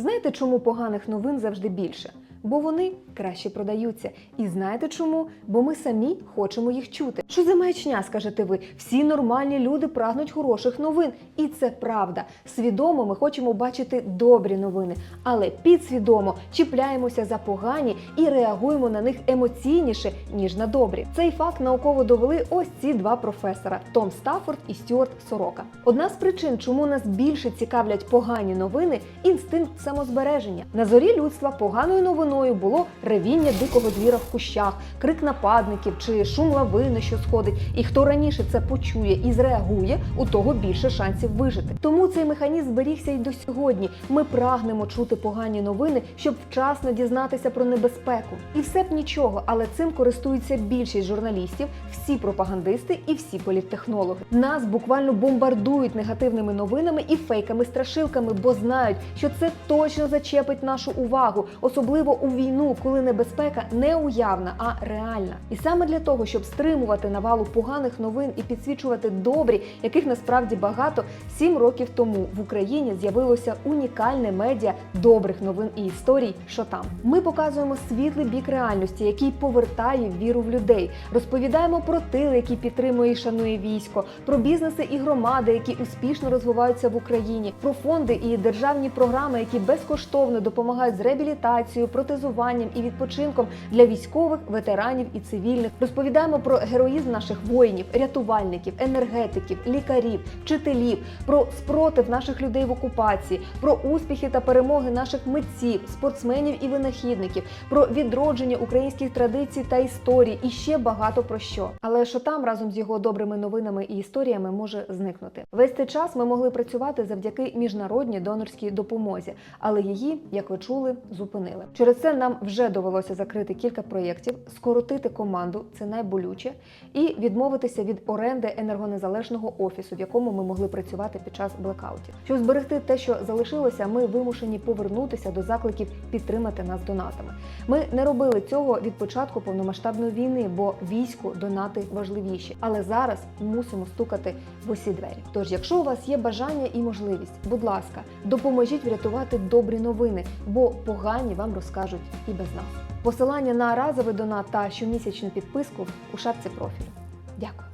Знаєте, чому поганих новин завжди більше? Бо вони краще продаються. І знаєте чому? Бо ми самі хочемо їх чути. Що за маячня, скажете ви? Всі нормальні люди прагнуть хороших новин. І це правда. Свідомо ми хочемо бачити добрі новини, але підсвідомо чіпляємося за погані і реагуємо на них емоційніше, ніж на добрі. Цей факт науково довели ось ці два професора Том Стаффорд і Стюарт Сорока. Одна з причин, чому нас більше цікавлять погані новини інстинкт самозбереження. На зорі людства поганою новиною було ревіння дикого звіра в кущах, крик нападників чи шум лавини, що сходить. І хто раніше це почує і зреагує, у того більше шансів вижити. Тому цей механізм зберігся й до сьогодні. Ми прагнемо чути погані новини, щоб вчасно дізнатися про небезпеку. І все б нічого, але цим користуються більшість журналістів, всі пропагандисти і всі політтехнологи. Нас буквально бомбардують негативними новинами і фейками-страшилками, бо знають, що це точно зачепить нашу увагу, особливо у війну, коли небезпека не уявна, а реальна. І саме для того, щоб стримувати навалу поганих новин і підсвічувати добрі, яких насправді багато, сім років тому в Україні з'явилося унікальне медіа добрих новин і історій. Що там ми показуємо світлий бік реальності, який повертає віру в людей. Розповідаємо про тил, який підтримує і шанує військо, про бізнеси і громади, які успішно розвиваються в Україні, про фонди і державні програми, які безкоштовно допомагають з реабілітацією, протезуванням і відпочинком для військових, ветеранів і цивільних. Розповідаємо про героїзм наших воїнів, рятувальників, енергетиків, лікарів, вчителів, про спротив наших людей в окупації, про успіхи та перемоги наших митців, спортсменів і винахідників, про відродження українських традицій та історій і ще багато про що. Але що там разом з його добрими новинами і історіями може зникнути. Весь цей час ми могли працювати завдяки міжнародній донорській допомозі, але її, як ви чули, зупинили. Через це нам вже довелося закрити кілька проєктів, скоротити команду, це найболюче, і відмовитися від оренди енергонезалежного офісу, в якому ми могли працювати під час блекаутів. Щоб зберегти те, що залишилося, ми вимушені повернутися до закликів підтримати нас донатами. Ми не робили цього від початку повномасштабної війни, бо війську донати важливіші. Але зараз мусимо стукати в усі двері. Тож, якщо у вас є бажання і можливість, будь ласка, допоможіть врятувати добрі новини, бо погані вам розкажуть і без нас. Посилання на разовий донат та щомісячну підписку у шапці профілю. Дякую.